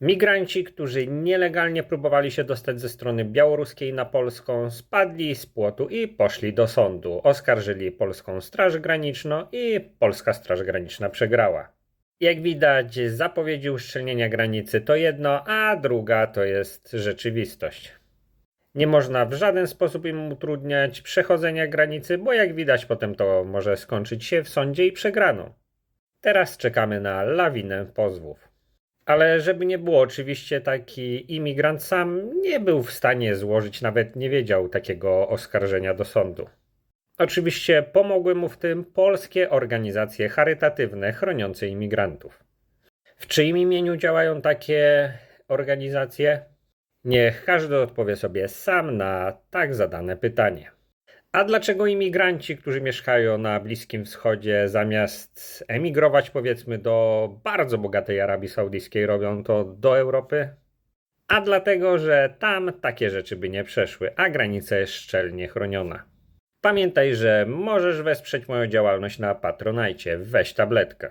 Migranci, którzy nielegalnie próbowali się dostać ze strony białoruskiej na polską, spadli z płotu i poszli do sądu. Oskarżyli polską Straż Graniczną i polska Straż Graniczna przegrała. Jak widać, zapowiedzi uszczelnienia granicy to jedno, a druga to jest rzeczywistość. Nie można w żaden sposób im utrudniać przechodzenia granicy, bo jak widać, potem to może skończyć się w sądzie i przegraną. Teraz czekamy na lawinę pozwów. Ale żeby nie było, oczywiście taki imigrant sam nie był w stanie złożyć, nawet nie wiedział takiego oskarżenia do sądu. Oczywiście pomogły mu w tym polskie organizacje charytatywne chroniące imigrantów. W czyim imieniu działają takie organizacje? Niech każdy odpowie sobie sam na tak zadane pytanie. A dlaczego imigranci, którzy mieszkają na Bliskim Wschodzie, zamiast emigrować powiedzmy do bardzo bogatej Arabii Saudyjskiej, robią to do Europy? A dlatego, że tam takie rzeczy by nie przeszły, a granica jest szczelnie chroniona. Pamiętaj, że możesz wesprzeć moją działalność na Patronajcie. Weź tabletkę.